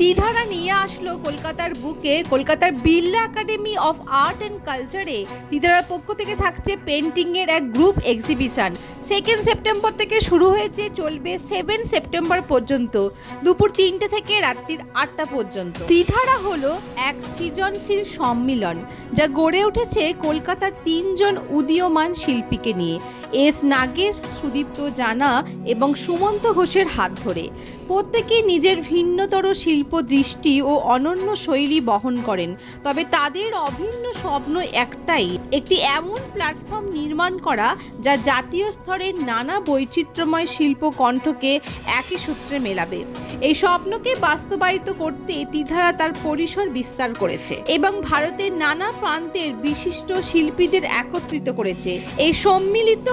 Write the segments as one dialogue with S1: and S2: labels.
S1: ত্রিধারা নিয়ে আসলো কলকাতার বুকে। কলকাতার Birla academy of art and কালচারে ত্রিধারার পক্ষ থেকে থাকছে পেন্টিংয়ের এক গ্রুপ এক্সিবিশন। সেকেন্ড সেপ্টেম্বর থেকে শুরু হয়েছে, চলবে সেভেন সেপ্টেম্বর পর্যন্ত। দুপুর তিনটে থেকে রাত্রির আটটা পর্যন্ত। ত্রিধারা হলো এক সৃজনশীল সম্মিলন, যা গড়ে উঠেছে কলকাতার তিনজন উদীয়মান শিল্পীকে নিয়ে। এস নাগেশ, সুদীপ্ত জানা এবং সুমন্ত ঘোষের হাত ধরে। প্রত্যেকেই নিজের ভিন্নতর শিল্প দৃষ্টি ও অনন্য শৈলী বহন করেন। তবে তাদের অভিন্ন স্বপ্ন একটাই, একটি এমন প্ল্যাটফর্ম নির্মাণ করা যা জাতীয় স্তরের নানা বৈচিত্র্যময় শিল্প কণ্ঠকে একই সূত্রে মেলাবে। এই স্বপ্নকে বাস্তবায়িত করতে তিধারা তার পরিসর বিস্তার করেছে এবং ভারতের নানা প্রান্তের বিশিষ্ট শিল্পীদের একত্রিত করেছে। এই সম্মিলিত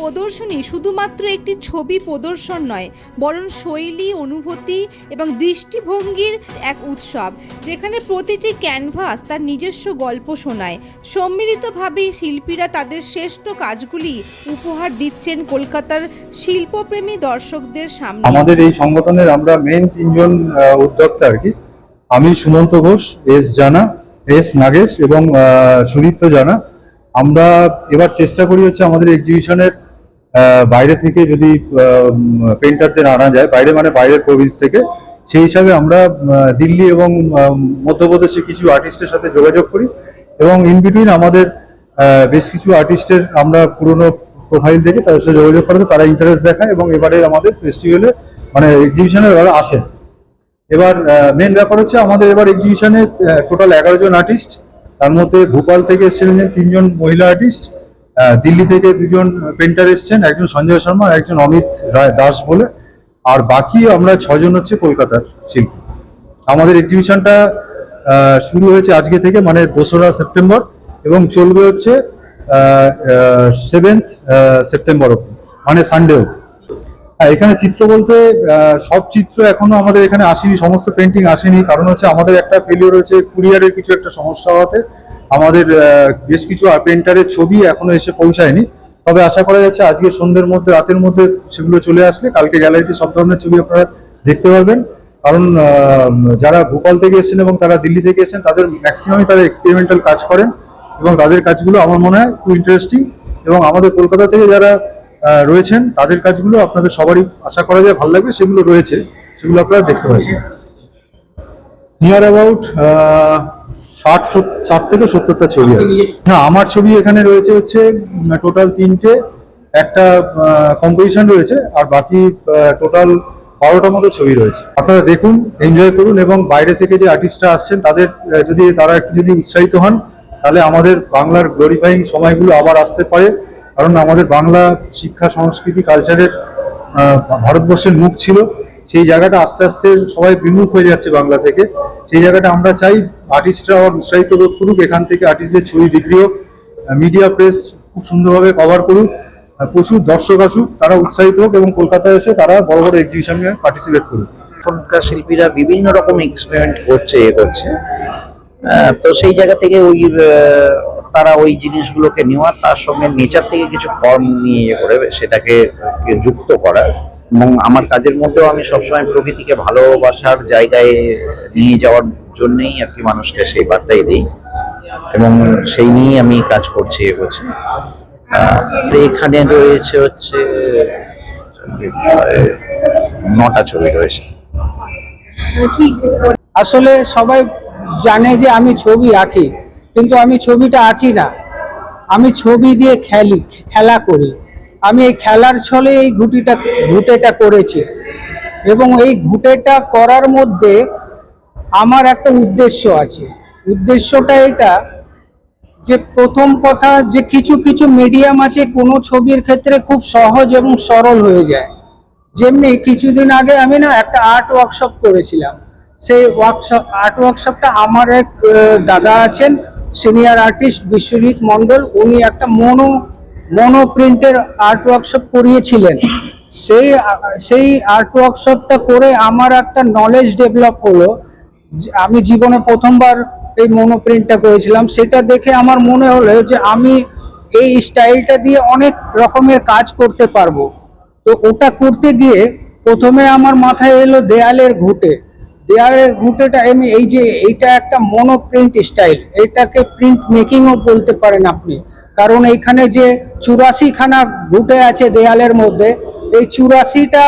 S1: প্রদর্শনী শুধুমাত্র একটি ছবি প্রদর্শন নয়, বরং শৈলী, অনুভূতি এবং দৃষ্টিভঙ্গির এক উৎসব, যেখানে প্রতিটি ক্যানভাস তার নিজস্ব গল্প শোনায়। সম্মিলিতভাবে শিল্পীরা তাদের শ্রেষ্ঠ কাজগুলি উপহার দিচ্ছেন কলকাতার শিল্পপ্রেমী দর্শকদের সামনে।
S2: আমাদের এই সংগঠনের আমরা মেন তিনজন উদ্যোক্তা আর কি। আমি সুমন্ত ঘোষ, এস জানা, এস নাগেশ এবং সুদীপ্ত জানা। আমরা এবার চেষ্টা করি হচ্ছে আমাদের এক্সিবিশনের বাইরে থেকে যদি পেন্টারদের আনা যায়, বাইরে মানে বাইরের প্রভিন্স থেকে, সেই হিসাবে আমরা দিল্লি এবং মধ্যপ্রদেশে কিছু আর্টিস্টের সাথে যোগাযোগ করি এবং ইন বিটুইন আমাদের বেশ কিছু আর্টিস্টের আমরা পুরনো প্রোফাইল থেকে তাদের সাথে যোগাযোগ করে তারা ইন্টারেস্ট দেখায় এবং এবারে আমাদের ফেস্টিভ্যালে মানে এক্সিবিশনে এবারে আসেন। এবার মেন ব্যাপার হচ্ছে আমাদের এবার এক্সিবিশনে টোটাল এগারো জন আর্টিস্ট তার মধ্যে ভোপাল থেকে এসেছিলেন তিনজন মহিলা আর্টিস্ট দিল্লি থেকে দুজন পেন্টার এসছেন, একজন সঞ্জয় শর্মা একজন অমিত রায় দাস বলে। আর বাকি আমরা ছজন হচ্ছে কলকাতার শিল্পী। আমাদের এক্সিবিশনটা শুরু হয়েছে আজকে থেকে মানে দোসরা সেপ্টেম্বর এবং চলবে হচ্ছে সেভেন্থ সেপ্টেম্বর অব্দি মানে সানডে অব্দি হ্যাঁ এখানে চিত্র বলতে সব চিত্র এখনও আমাদের এখানে আসেনি, সমস্ত পেন্টিং আসেনি। কারণ হচ্ছে আমাদের একটা ফেলিওর হচ্ছে কুরিয়ারের কিছু একটা সমস্যা হওয়াতে। আমাদের বেশ কিছু পেন্টারের ছবি এখনও এসে পৌঁছায়নি। তবে আশা করা যাচ্ছে আজকে সন্ধ্যের মধ্যে, রাতের মধ্যে সেগুলো চলে আসলে, কালকে গ্যালারিতে সব ধরনের ছবি আপনারা দেখতে পারবেন। কারণ যারা ভোপাল থেকে এসেছেন এবং তারা দিল্লি থেকে এসেছেন, তাদের ম্যাক্সিমামই তারা এক্সপেরিমেন্টাল কাজ করেন। এবং তাদের কাজগুলো আমার মনে হয় খুব ইন্টারেস্টিং এবং আমাদের কলকাতা থেকে যারা রয়েছেন তাদের কাজগুলো আপনাদের সবারই আশা করা যায় ভালো লাগবে সেগুলো রয়েছে সেগুলো আপনারা দেখতে পাচ্ছেন। নিয়ার অ্যাবাউট ষাট ষাট থেকে সত্তরটা ছবি আছে। না আমার ছবি এখানে রয়েছে হচ্ছে টোটাল তিনটে একটা কম্পোজিশন রয়েছে আর বাকি টোটাল বারোটার মতো ছবি রয়েছে। আপনারা দেখুন এনজয় করুন এবং বাইরে থেকে যে আর্টিস্টরা আসছেন তাদের যদি তারা একটু যদি উৎসাহিত হন তাহলে আমাদের বাংলার গ্লোরিফাইং সময়গুলো আবার আসতে পারে, কারণ আমাদের বাংলা শিক্ষা, সংস্কৃতি কালচারের ভারতবর্ষের মুখ ছিল। সেই জায়গাটা আস্তে আস্তে সবাই বিমুখ হয়ে যাচ্ছে বাংলা থেকে। সেই জায়গাটা আমরা চাই আর্টিস্টরা আবার উৎসাহিত বোধ করুক, এখান থেকে আর্টিস্টদের ছবি বিক্রি হোক মিডিয়া প্রেস খুব সুন্দরভাবে কভার করুক। প্রচুর দর্শক আসুক, তারা উৎসাহিত হোক এবং কলকাতায় এসে তারা বড় বড় এক্সিবিশনে পার্টিসিপেট করুক।
S3: এখনকার শিল্পীরা বিভিন্ন রকম এক্সপেরিমেন্ট করছে, এ করছে। তো সেই জায়গা থেকে ওই আহ, তারা ওই জিনিসগুলোকে নেওয়া তার সঙ্গে নেচার থেকে কিছু ফর্ম নিয়ে ইয়ে করে সেটাকে যুক্ত করা। এবং আমার কাজের মধ্যেও আমি সবসময় প্রকৃতিকে ভালোবাসার জায়গায় নিয়ে যাওয়ার জন্যেই আর কি মানুষকে সেই বার্তাই দিই। এবং সেই নিয়েই আমি কাজ করছি এ করছি আহ, এখানে রয়েছে হচ্ছে নটা ছবি রয়েছে।
S4: আসলে সবাই জানে যে আমি ছবি আঁকি, কিন্তু আমি ছবিটা আঁকি না। আমি ছবি দিয়ে খেলি, খেলা করি। আমি এই খেলার ছলে এই ঘুটিটা, ঘুটেটা করেছি। এবং এই ঘুটেটা করার মধ্যে আমার একটা উদ্দেশ্য আছে। উদ্দেশ্যটা এটা যে প্রথম কথা যে কিছু কিছু মিডিয়াম আছে, কোনো ছবির ক্ষেত্রে খুব সহজ এবং সরল হয়ে যায়। যেমনি কিছুদিন আগে আমি না একটা আর্ট ওয়ার্কশপ করেছিলাম। সেই ওয়ার্কশপ আর্ট ওয়ার্কশপটা আমার এক দাদা আছেন সিনিয়র আর্টিস্ট বিশ্বজিৎ মণ্ডল। উনি একটা মনো মনো প্রিন্টের আর্ট ওয়ার্কশপ করিয়েছিলেন। সেই সেই আর্ট ওয়ার্কশপটা করে আমার একটা নলেজ ডেভেলপ হলো আমি জীবনে প্রথমবার এই মনো প্রিন্টটা করেছিলাম। সেটা দেখে আমার মনে হলো যে আমি এই স্টাইলটা দিয়ে অনেক রকমের কাজ করতে পারব। তো ওটা করতে গিয়ে প্রথমে আমার মাথায় এলো দেয়ালের ঘুটে। দেয়ালের ঘুঁটেটা এমনি এই যে এইটা একটা মনো প্রিন্ট স্টাইল এটাকে প্রিন্ট মেকিংও বলতে পারেন আপনি। কারণ এইখানে যে চুরাশি খানা ঘুঁটে আছে দেয়ালের মধ্যে, এই চুরাশিটা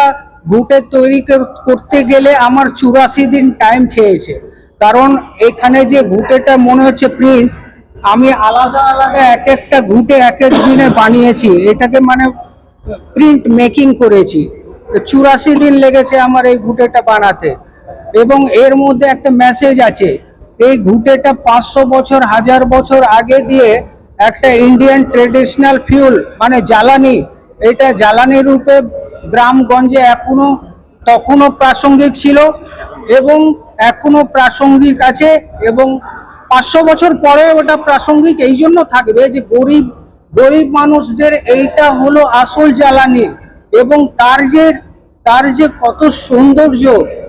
S4: ঘুঁটে তৈরি করতে গেলে আমার চুরাশি দিন টাইম খেয়েছে। কারণ এখানে যে ঘুঁটেটা মনে হচ্ছে প্রিন্ট আমি আলাদা আলাদা এক একটা ঘুঁটে এক এক দিনে বানিয়েছি। এটাকে মানে প্রিন্ট মেকিং করেছি। তো চুরাশি দিন লেগেছে আমার এই ঘুঁটেটা বানাতে। এবং এর মধ্যে একটা মেসেজ আছে। এই ঘুঁটেটা পাঁচশো বছর, হাজার বছর আগে দিয়ে একটা ইন্ডিয়ান ট্রেডিশনাল ফিউল মানে জ্বালানি। এটা জ্বালানি রূপে গ্রামগঞ্জে এখনও তখনও প্রাসঙ্গিক ছিল এবং এখনও প্রাসঙ্গিক আছে এবং পাঁচশো বছর পরে ওটা প্রাসঙ্গিক। এই জন্য থাকবে যে গরিব গরিব মানুষদের এইটা হলো আসল জ্বালানি এবং তার যে তার যে কত সৌন্দর্য,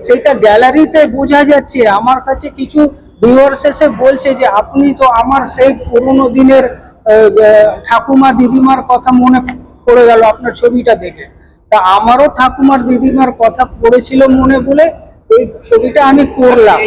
S4: সেটা গ্যালারিতে বোঝা যাচ্ছে। আমার কাছে কিছু ভিউয়ার্স এসে বলছে যে, আপনি তো আমার সেই পুরনো দিনের ঠাকুমা দিদিমার কথা মনে পড়ে গেল আপনার ছবিটা দেখে। তা আমারও ঠাকুমার দিদিমার কথা পড়েছিল মনে বলে, এই ছবিটা আমি করলাম।